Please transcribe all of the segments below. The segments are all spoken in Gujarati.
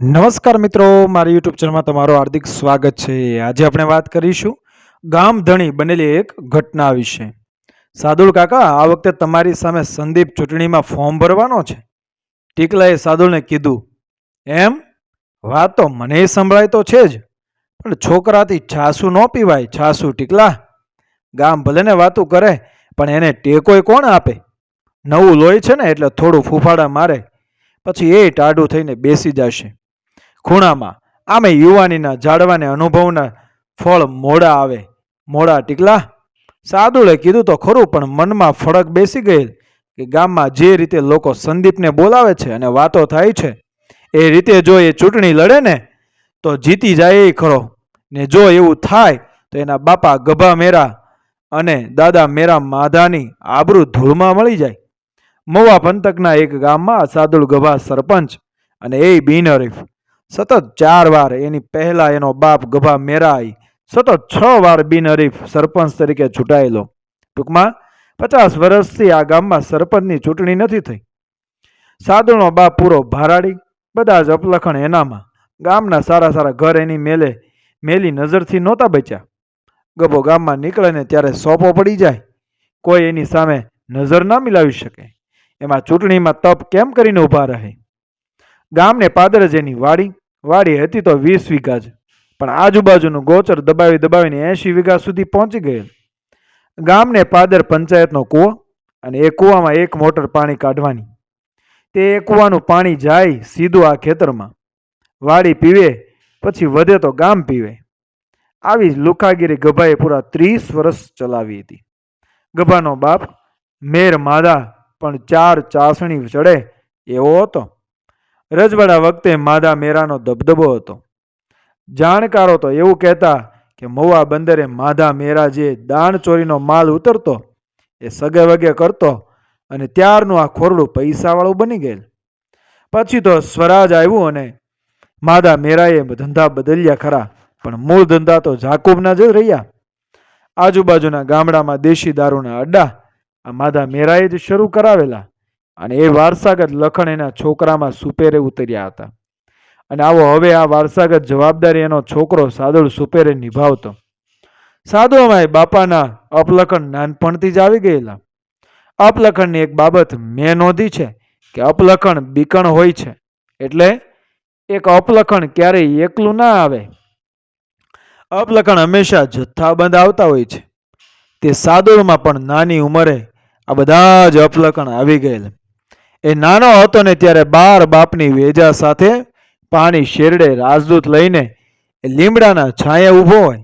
નમસ્કાર મિત્રો, મારી યુટ્યુબ ચેનલમાં તમારું હાર્દિક સ્વાગત છે. આજે આપણે વાત કરીશું ગામ ધણી બનેલી એક ઘટના વિશે. સાદુલ કાકા, આ વખતે તમારી સામે સંદીપ ચૂંટણીમાં ફોર્મ ભરવાનો છે. ટીકલાએ સાદુલને કીધું, એમ? વાત તો મને સંભળાય તો છે જ, પણ છોકરાથી છાસુ ન પીવાય, છાસુ ટીકલા. ગામ ભલે ને વાતું કરે, પણ એને ટેકોય કોણ આપે? નવું લોહી છે ને, એટલે થોડું ફૂફાડા મારે. પછી એ ટાઢું થઈને બેસી જશે. ખૂણામાં. આમે યુવાનીના જાડવાને અનુભવના ફળ મોડા આવે. મોડા ટીકલા? સાદુળે કીધું તો ખરું, પણ મનમાં ફળક બેસી ગયેલ કે ગામમાં જે રીતે લોકો સંદીપને બોલાવે છે અને વાતો થાય છે, એ રીતે જો એ ચૂંટણી લડે ને, તો જીતી જાય એ ખરો. ને જો એવું થાય, તો એના બાપા ગભા મેરા અને દાદા મેરા માધાની આબરૂ ધૂળમાં મળી જાય. મવા પંથકના એક ગામમાં સાદુલ ગભા સરપંચ અને એ બિનહરીફ સતત ચાર વાર એની પહેલા એનો બાપ ગભા મેરાઈ, સતત છ વાર બિનહરીફ સરપંચ તરીકે ચૂંટાયેલો ટૂંકમાં પચાસ વર્ષથી આ ગામમાં સરપંચની ચૂંટણી નથી થઈ. સાદુલનો બાપ પૂરો ભારાડી, બધા જ અપલખણ એનામાં. ગામના સારા સારા ઘર એની મેલે, મેલી નજરથી નહોતા બચ્યા. ગભો ગામમાં નીકળે ને ત્યારે સોપો પડી જાય. કોઈ એની સામે નજર ના મિલાવી શકે. એમાં ચૂંટણીમાં તપ કેમ કરીને ઊભા રહે? ગામને પાદર જ વાડી. વાડી હતી તો વીસ વીઘા જ. પણ આજુબાજુનું ગોચર દબાવી દબાવીને એંશી વીઘા સુધી પહોંચી ગયેલ. ગામને પાદર પંચાયતનો કૂવો અને એ કૂવામાં એક મોટર પાણી કાઢવાની. તે એ કૂવાનું પાણી જાય સીધું આ ખેતરમાં. વાડી પીવે, પછી વધે તો ગામ પીવે. આવી જ લુખાગીરી ગભાએ પૂરા ત્રીસ વર્ષ ચલાવી હતી. ગભાનો બાપ મેર માદા પણ ચાર ચાસણી ચડે એવો હતો. રજવાડા વખતે માદા મેરાનો દબદબો હતો. જાણકારો તો એવું કહેતા કે મહુવા બંદરે માધા મેરા જે દાણ ચોરીનો માલ ઉતરતો, એ સગે વગે કરતો અને ત્યારનું આ ખોરડું પૈસાવાળું બની ગયેલ. પછી તો સ્વરાજ આવ્યું અને માદા મેરાએ ધંધા બદલ્યા ખરા, પણ મૂળ ધંધા તો જાકુબના જ રહ્યા. આજુબાજુના ગામડામાં દેશી દારૂના અડ્ડા આ માધા મેરાએ જ શરૂ કરાવેલા. અને એ વારસાગત લખણ એના છોકરામાં સુપેરે ઉતર્યા હતા. અને આવો હવે આ વારસાગત જવાબદારી એનો છોકરો સાદુળ સુપેરે નિભાવતો. સાદુમાં બાપાના અપલખણ નાનપણથી જ આવી ગયેલા. અપલખણની એક બાબત મેં નોંધી છે કે અપલખણ બીકણ હોય છે. એટલે એક અપલખણ ક્યારેય એકલું ના આવે. અપલખણ હંમેશા જથ્થાબંધ આવતા હોય છે. તે સાદુળમાં પણ નાની ઉંમરે આ બધા જ અપલખણ આવી ગયેલ. એ નાનો હતો ને ત્યારે બાર બાપની વેજા સાથે પાણી શેરડે રાજદૂત લઈને એ લીમડાના છાંયે ઊભો હોય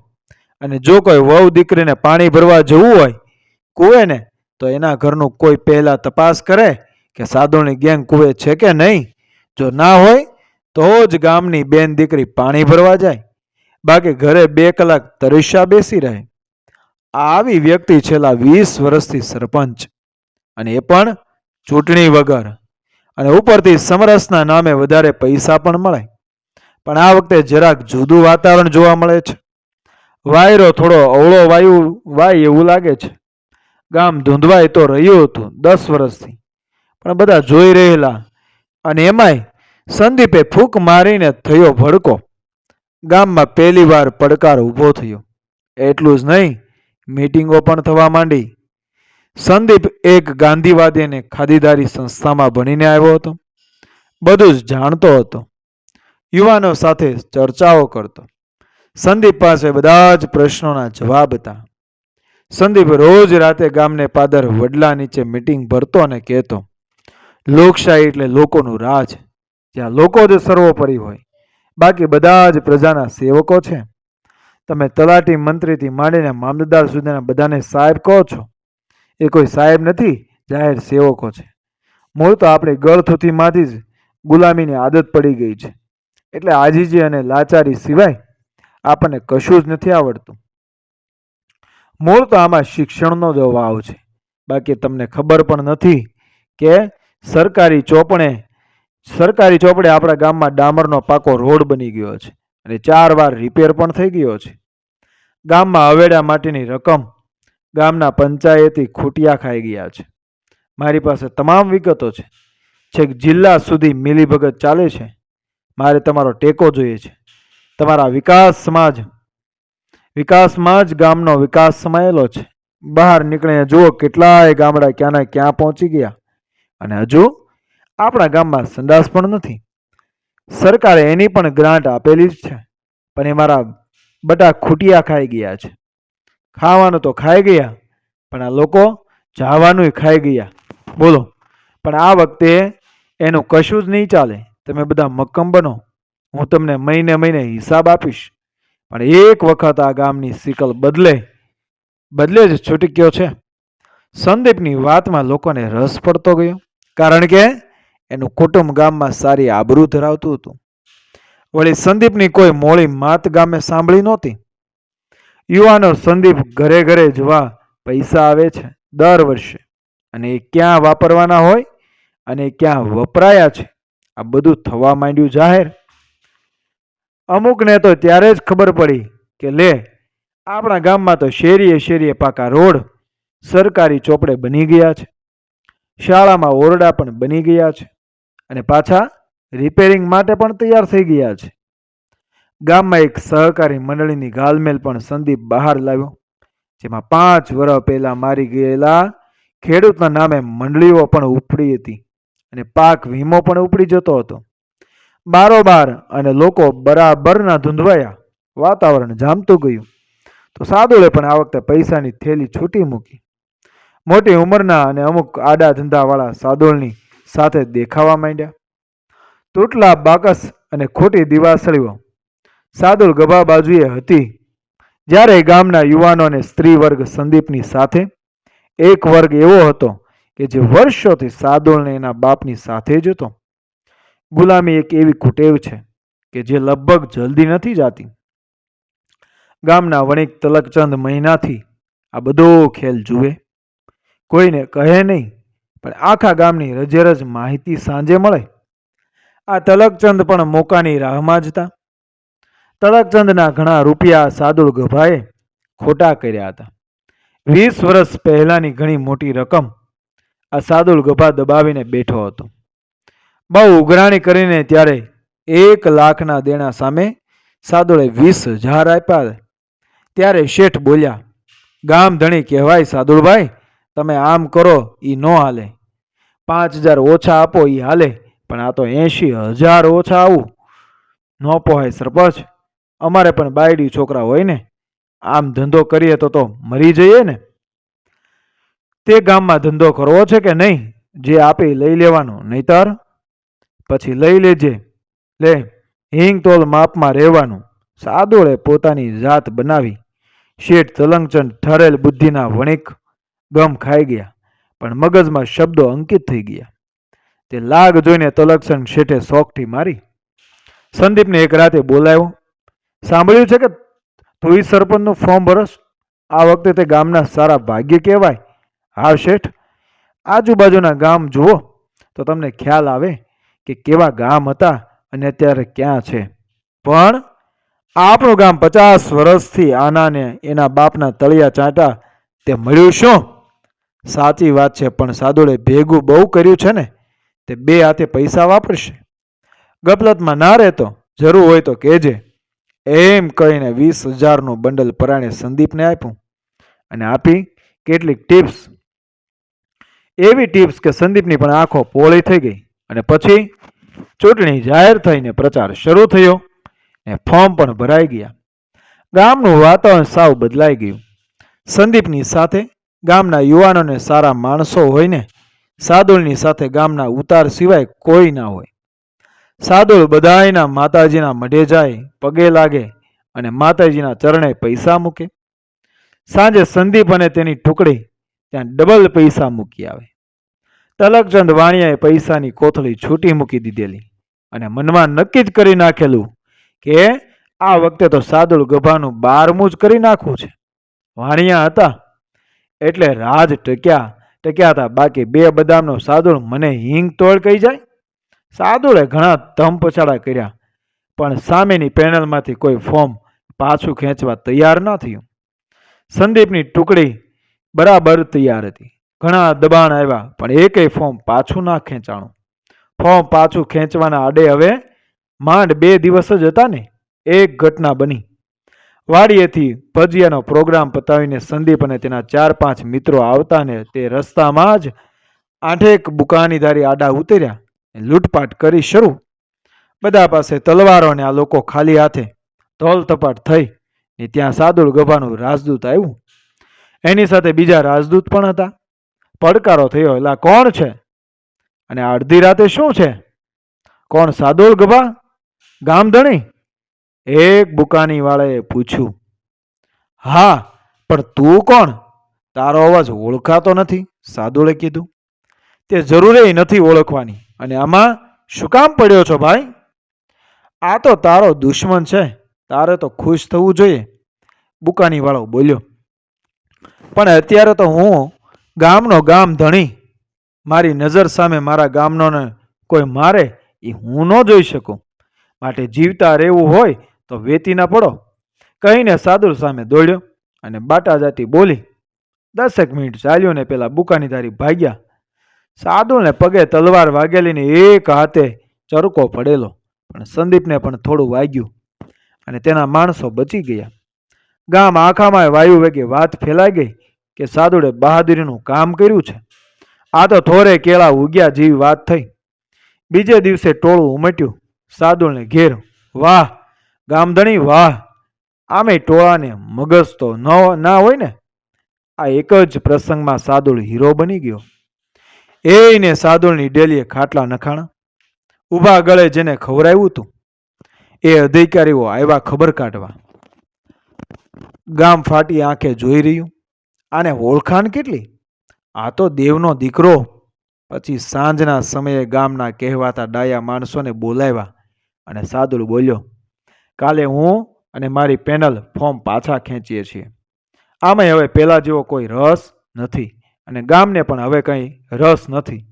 અને જો કોઈ વહુ દીકરીને પાણી ભરવા જવું હોય ને, તો એના ઘરનું કોઈ પહેલા તપાસ કરે કે સાદુની ગેંગ કુએ છે કે નહીં. જો ના હોય, તો જ ગામની બેન દીકરી પાણી ભરવા જાય. બાકી ઘરે બે કલાક તરીશા બેસી રહે. આવી વ્યક્તિ છેલ્લા વીસ વર્ષથી સરપંચ અને એ પણ ચૂંટણી વગર. અને ઉપરથી સમરસના નામે વધારે પૈસા પણ મળે. પણ આ વખતે જરાક જુદું વાતાવરણ જોવા મળે છે. વાયરો થોડો અવળો વાયુ વાય એવું લાગે છે. ગામ ધૂંધવાય તો રહ્યું હતું દસ વર્ષથી. પણ બધા જોઈ રહેલા. અને એમાંય સંદીપે ફૂંક મારીને થયો ભડકો. ગામમાં પહેલી વાર પડકાર ઊભો થયો. એટલું જ નહીં મીટિંગો પણ થવા માંડી. સંદીપ એક ગાંધીવાદી અને ખાદીદારી સંસ્થામાં ભણીને આવ્યો હતો. બધું જ જાણતો હતો. યુવાનો સાથે ચર્ચાઓ કરતો. સંદીપ પાસે બધા જ પ્રશ્નોના જવાબ હતા. સંદીપ રોજ રાતે ગામને પાદર વડલા નીચે મીટિંગ ભરતો અને કહેતો, લોકશાહી એટલે લોકોનું રાજ. જ્યાં લોકો જ સર્વોપરી હોય. બાકી બધા જ પ્રજાના સેવકો છે. તમે તલાટી મંત્રીથી માંડીને મામલતદાર સુધીના બધાને સાહેબ કહો છો. એ કોઈ સાહેબ નથી, જાહેર સેવકો છે. મૂળ તો આપણી ગળથુથીમાંથી જ ગુલામીની આદત પડી ગઈ છે. એટલે આજીજી અને લાચારી સિવાય આપણને કશું જ નથી આવડતું. મૂળ તો આમાં શિક્ષણનો જ અભાવ છે. બાકી તમને ખબર પણ નથી કે સરકારી ચોપણે સરકારી ચોપડે આપણા ગામમાં ડામરનો પાકો રોડ બની ગયો છે. અને ચાર વાર રિપેર પણ થઈ ગયો છે. ગામમાં અવેડા માટેની રકમ ગામના પંચાયતી ખૂટિયા ખાઈ ગયા છે. મારી પાસે તમામ વિગતો છે. છેક જિલ્લા સુધી મિલીભગત ચાલે છે. મારે તમારો ટેકો જોઈએ છે. તમારા વિકાસમાં જ વિકાસમાં જ ગામનો વિકાસ સમાયેલો છે. બહાર નીકળીને જુઓ કેટલાય ગામડા ક્યાંના ક્યાં પહોંચી ગયા. અને હજુ આપણા ગામમાં સંડાસ પણ નથી. સરકારે એની પણ ગ્રાન્ટ આપેલી જ છે. પણ એ મારા બટા ખૂટિયા ખાઈ ગયા છે. ખાવાનું તો ખાઈ ગયા, પણ આ લોકો જવાનું ખાઈ ગયા. બોલો, પણ આ વખતે એનું કશું જ નહીં ચાલે. તમે બધા મક્કમ બનો. હું તમને મહિને મહિને હિસાબ આપીશ. પણ એક વખત આ ગામની સિકલ બદલે બદલે જ છૂટી ગયો છે. સંદીપની વાતમાં લોકોને રસ પડતો ગયો, કારણ કે એનું કુટુંબ ગામમાં સારી આબરૂ ધરાવતું હતું. વળી સંદીપની કોઈ મોળી માત ગામે સાંભળી નહોતી. યુવાનો સંદીપ ઘરે ઘરે જવા પૈસા આવે છે દર વર્ષે. અને એ ક્યાં વાપરવાના હોય અને ક્યાં વપરાયા છે, આ બધું થવા માંડ્યું જાહેર. અમુકને તો ત્યારે જ ખબર પડી કે લે, આપણા ગામમાં તો શેરીએ શેરીએ પાકા રોડ, સરકારી ચોપડે બની ગયા છે. શાળામાં ઓરડા પણ બની ગયા છે. અને પાછા રિપેરિંગ માટે પણ તૈયાર થઈ ગયા છે. ગામમાં એક સહકારી મંડળીની ગાલમેલ પણ સંદીપ બહાર લાવ્યો, જેમાં પાંચ વર્ષ પહેલા મારી ગયેલા ખેડૂતના નામે મંડળીઓ પણ ઉપડી હતી અને પાક વીમો પણ ઉપડી જતો હતો. બારોબાર અને લોકો બરાબરના ધૂંધવાયા, વાતાવરણ જામતું ગયું. તો સાદુળે પણ આ વખતે પૈસાની થેલી છૂટી મૂકી. મોટી ઉંમરના અને અમુક આડા ધંધાવાળા સાદોળની સાથે દેખાવા માંડ્યા. તૂટલા બાકસ અને ખોટી દિવાસળીઓ સાદુલ ગભા બાજુએ હતી. જ્યારે ગામના યુવાનો અને સ્ત્રી વર્ગ સંદીપની સાથે, એક વર્ગ એવો હતો કે જે વર્ષોથી સાદુલને એના બાપની સાથે જ હતો. ગુલામી એક એવી કુટેવ છે કે જે લગભગ જલ્દી નથી જાતી. ગામના વણિક તલકચંદ મહિનાથી આ બધો ખેલ જુએ. કોઈને કહે નહીં, પણ આખા ગામની રજેરજ માહિતી સાંજે મળે. આ તલકચંદ પણ મોકાની રાહમાં જ હતા તલકચંદના ઘણા રૂપિયા સાદુળ ગભાએ ખોટા કર્યા હતા. વીસ વર્ષ પહેલાની ઘણી મોટી રકમ આ સાદુલ ગભા દબાવીને બેઠો હતો. બહુ ઉઘરાણી કરીને ત્યારે એક લાખના દેણા સામે સાદુળે વીસ હજાર આપ્યા. ત્યારે શેઠ બોલ્યા, ગામ ધણી કહેવાય સાદુળભાઈ, તમે આમ કરો એ ન હાલે. પાંચ હજાર ઓછા આપો એ હાલે, પણ આ તો એંશી હજાર ઓછા આવું. ન પોહાય સરપંચ અમારે પણ બાયડી છોકરા હોય ને, આમ ધંધો કરીએ તો તો મરી જઈએ ને. તે ગામમાં ધંધો કરવો છે કે નહીં, જે આપે લઈ લેવાનો, નહીતર પછી લઈ લેજે. લે, હિંગ તોલ માપમાં રહેવાનું. સાદોળે પોતાની જાત બનાવી. શેઠ તલંગચંદ ઠરેલ બુદ્ધિના વણિક ગમ ખાઈ ગયા, પણ મગજમાં શબ્દો અંકિત થઈ ગયા. તે લાગ જોઈને તલક્ષણ શેઠે શોખથી મારી. સંદીપને એક રાતે બોલાવ્યો સાંભળ્યું છે કે તું ઈ સરપંચનું ફોર્મ ભરસ? આ વખતે તે ગામના સારા ભાગ્ય કહેવાય. હા, શેઠ. આજુબાજુના ગામ જુઓ, તો તમને ખ્યાલ આવે કે કેવા ગામ હતા અને અત્યારે ક્યાં છે. પણ આપણું ગામ પચાસ વર્ષથી આનાને એના બાપના તળિયા ચાંટા તે મળ્યું શું? સાચી વાત છે, પણ સાદુડે ભેગું બહુ કર્યું છે ને, તે બે હાથે પૈસા વાપરશે. ગફલતમાં ના રહેતો, જરૂર હોય તો કહેજે. એમ કહીને વીસ હજારનું બંડલ પરાણે સંદીપને આપ્યું અને આપી કેટલીક ટિપ્સ. એવી ટિપ્સ કે સંદીપની પણ આંખો પોળી થઈ ગઈ અને પછી ચૂંટણી જાહેર થઈને પ્રચાર શરૂ થયો ને ફોર્મ પણ ભરાઈ ગયા. ગામનું વાતાવરણ સાવ બદલાઈ ગયું. સંદીપની સાથે ગામના યુવાનોને સારા માણસો હોય ને સાદુલની સાથે ગામના ઉતાર સિવાય કોઈ ના હોય. સાદુલ બધાયના માતાજીના મઢે જાય, પગે લાગે અને માતાજીના ચરણે પૈસા મૂકે. સાંજે સંદીપ અને તેની ટુકડી ત્યાં ડબલ પૈસા મૂકી આવે. તલકચંદ વાણિયાએ પૈસાની કોથળી છૂટી મૂકી દીધેલી અને મનમાં નક્કી જ કરી નાખેલું કે આ વખતે તો સાદુલ ગભાનું બારમું જ કરી નાખવું છે. વાણિયા હતા એટલે રાજ ટક્યા ટક્યા હતા, બાકી બે બદામનો સાદુળ મને હિંગ તોડ કહી જાય? સાદુળે ઘણા ધમ પછાડા કર્યા, પણ સામેની પેનલમાંથી કોઈ ફોર્મ પાછું ખેંચવા તૈયાર ન થયું. સંદીપની ટુકડી બરાબર તૈયાર હતી. ઘણા દબાણ આવ્યા, પણ એકેય ફોર્મ પાછું ના ખેંચાણું. ફોર્મ પાછું ખેંચવાના આડે હવે માંડ બે દિવસ જ હતા ને, એક ઘટના બની. વાડીએથી ભજીયાનો પ્રોગ્રામ પતાવીને સંદીપ અને તેના ચાર પાંચ મિત્રો આવતા ને તે રસ્તામાં જ આઠેક બુકાનીધારી આડા ઉતર્યા. લૂંટપાટ કરી શરૂ. બધા પાસે તલવારો ને આ લોકો ખાલી હાથે ધોલ તપાટ થઈ ને ત્યાં સાદુલ ગભાનું રાજદૂત આવ્યું. એની સાથે બીજા રાજદૂત પણ હતા. પડકારો થયો, એલા, કોણ છે? અને અડધી રાતે શું છે? કોણ સાદુલ ગભા? ગામધણી? એક બુકાની વાળાએ પૂછ્યું, હા, પણ તું કોણ? તારો અવાજ ઓળખાતો નથી, સાદુળે કીધું. તે જરૂરી નથી ઓળખવાની. અને આમાં શું કામ પડ્યો છો ભાઈ? આ તો તારો દુશ્મન છે. તારે તો ખુશ થવું જોઈએ. બુકાની વાળો બોલ્યો. પણ અત્યારે તો હું ગામનો ગામ ધણી. મારી નજર સામે મારા ગામનોને કોઈ મારે એ હું ન જોઈ શકું. માટે જીવતા રહેવું હોય તો વેતી ના પડો. કહીને સાદુર સામે દોડ્યો અને બાટા જાતી બોલી, દસેક મિનિટ ચાલ્યો ને પેલા બુકાનીધારી ભાગ્યા. સાદુને પગે તલવાર વાગેલીની એક હાથે ચરકો પડેલો, પણ સંદીપને પણ થોડું વાગ્યું અને તેના માણસો બચી ગયા. ગામ આખામાં વાયુ વેગે વાત ફેલાઈ ગઈ કે સાદુડે બહાદુરીનું કામ કર્યું છે. આ તો થોરે કેળા ઉગ્યા જેવી વાત થઈ. બીજે દિવસે ટોળું ઉમટ્યું, સાધુને ઘેર, વાહ, ગામધણી, વાહ, આમે ટોળાને મગજ તો ન, ના હોય ને? આ એક જ પ્રસંગમાં સાદુળ હીરો બની ગયો. એને સાદુળની ડેલીએ ખાટલા નખાણા. ઊભા ગળે જેને ખવરાવ્યું હતું એ અધિકારીઓ આવ્યા ખબર કાઢવા. ગામ ફાટી આંખે જોઈ રહ્યું. આને ઓળખાણ કેટલી? આ તો દેવનો દીકરો. પછી સાંજના સમયે ગામના કહેવાતા ડાયા માણસોને બોલાવ્યા અને સાદુલ બોલ્યો, કાલે હું અને મારી પેનલ ફોર્મ પાછા ખેંચીએ છીએ. આમાં હવે પહેલાં જેવો કોઈ રસ નથી. અને ગામને પણ હવે કંઈ રસ નથી.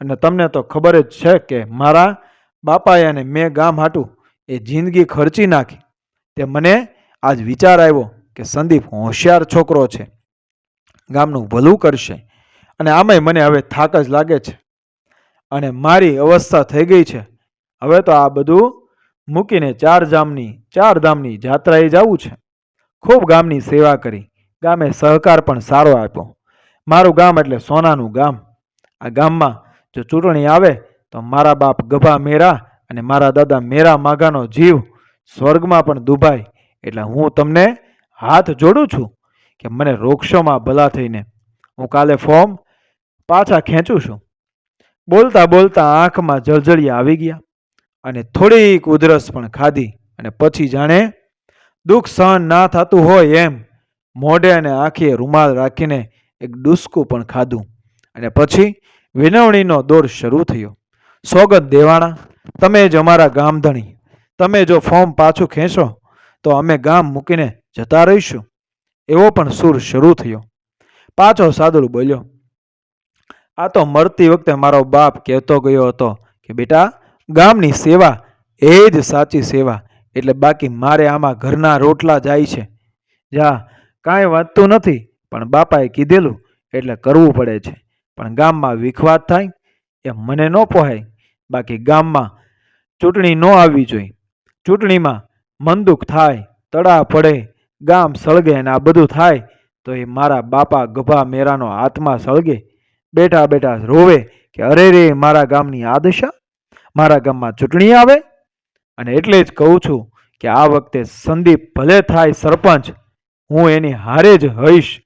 અને તમને તો ખબર જ છે કે મારા બાપાએ અને મેં ગામ હાટું એ જિંદગી ખર્ચી નાખી. તે મને આજ વિચાર આવ્યો કે સંદીપ હોશિયાર છોકરો છે. ગામનું ભલું કરશે. અને આમાંય મને હવે થાક જ લાગે છે. અને મારી અવસ્થા થઈ ગઈ છે. હવે તો આ બધું મૂકીને ચાર જામની ચાર ધામની જાત્રાએ જવું છે. ખૂબ ગામની સેવા કરી. ગામે સહકાર પણ સારો આપ્યો. મારું ગામ એટલે સોનાનું ગામ. આ ગામમાં જો ચૂંટણી આવે, તો મારા બાપ ગભા મેરા અને મારા દાદા મેરા માગાનો જીવ સ્વર્ગમાં પણ દુભાય. એટલે હું તમને હાથ જોડું છું કે મને રોકશોમાં ભલા થઈને હું કાલે ફોર્મ પાછા ખેંચું છું. બોલતા બોલતા આંખમાં જળજળિયા આવી ગયા અને થોડીક ઉધરસ પણ ખાધી અને પછી જાણે દુઃખ સહન ના થતું હોય એમ મોઢે અને આંખીએ રૂમાલ રાખીને એક ડુસકું પણ ખાધું અને પછી વિનવણીનો દોર શરૂ થયો. સોગંદ દેવાણા, તમે જ અમારા ગામધણી. તમે જો ફોર્મ પાછું ખેંચો, તો અમે ગામ મૂકીને જતા રહીશું. એવો પણ સૂર શરૂ થયો. પાછો સાદુલ બોલ્યો, આ તો મરતી વખતે મારો બાપ કહેતો ગયો હતો કે, બેટા, ગામની સેવા એ જ સાચી સેવા, એટલે બાકી મારે આમાં ઘરના રોટલા જાય છે. જા, કાંઈ વાંચતું નથી. પણ બાપાએ કીધેલું એટલે કરવું પડે છે. પણ ગામમાં વિખવાદ થાય એ મને ન પોહાય. બાકી ગામમાં ચૂંટણી ન આવવી જોઈએ. ચૂંટણીમાં મનદુખ થાય તડા પડે, ગામ સળગે અને આ બધું થાય, તો એ મારા બાપા ગભા મેરાનો આત્મા સળગે. બેઠા બેઠા રોવે કે અરે રે, મારા ગામની આ દશા? મારા ગામમાં ચૂંટણી આવે? અને એટલે જ કહું છું કે આ વખતે સંદીપ ભલે થાય સરપંચ, હું એની હારે જ હઈશ.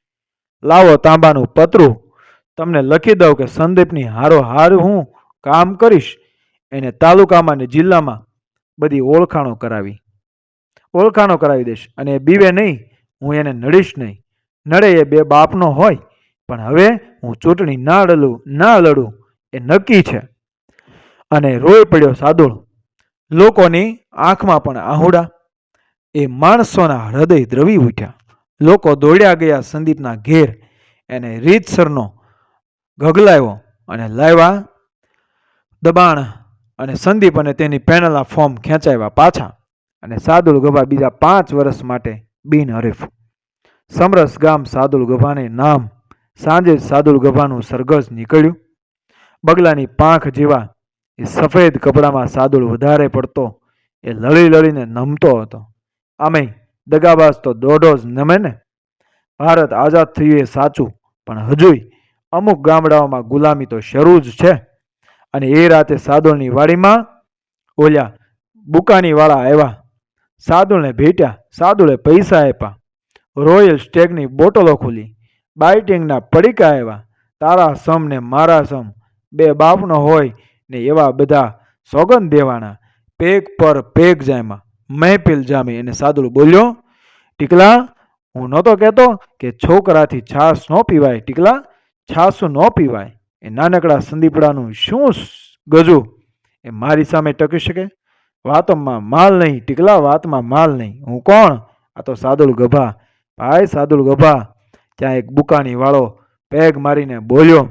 લાવો તાંબાનું પતરું. તમને લખી દઉં કે સંદીપની હારો હાર હું કામ કરીશ. એને તાલુકામાં ને જિલ્લામાં બધી ઓળખાણો કરાવી. ઓળખાણો કરાવી દઈશ અને બીવે નહીં, હું એને નડીશ નહીં. નડે એ બે બાપનો હોય, પણ હવે હું ચૂંટણી ના લડું ના લડું, એ નક્કી છે. અને રોઈ પડ્યો સાદુળ. લોકોની આંખમાં પણ આહુડા. એ માણસોના હૃદય દ્રવી ઉઠ્યા. લોકો દોડ્યા ગયા સંદીપના ઘેર. એને રીતસરનો ગગલાવ્યો અને લાવ્યા દબાણ અને સંદીપ અને તેની પેનલના ફોર્મ ખેંચાવ્યા પાછા અને સાદુલ ગભા બીજા પાંચ વર્ષ માટે બિનહરીફ સમરસ ગામ સાદુલ ગભાને નામ સાંજે સાદુલ ગભાનું સરઘસ નીકળ્યું. બગલાની પાંખ જેવા એ સફેદ કપડામાં સાદુલ વધારે પડતો એ લળી લળીને નમતો હતો. આમેય દગાબાજ તો દોઢો જ નમે ને? ભારત આઝાદ થયું એ સાચું, પણ હજુય અમુક ગામડાઓમાં ગુલામી તો શરૂ જ છે. અને એ રાતે સાદોળની વાડીમાં ઓલ્યા બુકાનીવાળા આવ્યા. સાદુળને ભેટ્યા સાદુળે પૈસા આપ્યા. રોયલ સ્ટેગની બોટલો ખુલી. બાઇટિંગના પડીકા આવ્યા. તારા સમ ને મારા સમ, બે બાપનો હોય ને એવા બધા સોગંદ દેવાના. પેગ પર પેગ જાયમાં મહેફિલ જામી અને સાદુળ બોલ્યો, ટીકલા, હું નહોતો કહેતો કે છોકરાથી છાશ ન પીવાય, ટીકલા, છાશ ન પીવાય. એ નાનકડા સંદીપડાનું શું ગજુ? એ મારી સામે ટકી શકે? વાતમાં માલ નહીં, ટીકલા, વાતમાં માલ નહીં. હું કોણ? આ તો સાદુલ ગભા. ભાઈ સાદુલ ગભા. ત્યાં એક બુકાની વાળો પેગ મારીને બોલ્યો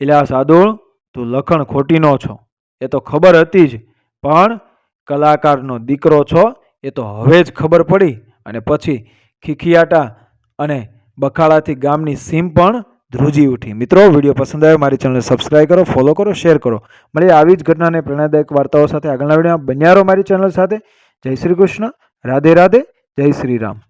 એટલે આ સાદુળ તું લખણ ખોટીનો છો. એ તો ખબર હતી જ. પણ કલાકારનો દીકરો છો, એ તો હવે જ ખબર પડી અને પછી ખીખિયાટા અને બખાડાથી ગામની સીમ પણ ધ્રુજી ઉઠી. મિત્રો, વીડિયો પસંદ આવ્યો, મારી ચેનલને સબસ્ક્રાઈબ કરો ફોલો કરો શેર કરો. મળી આવી જ ઘટનાને પ્રેરણાદાયક વાર્તાઓ સાથે આગળના વિડીયોમાં. બન્યા રહો મારી ચેનલ સાથે. જય શ્રી કૃષ્ણ. રાધે રાધે. જય શ્રી રામ.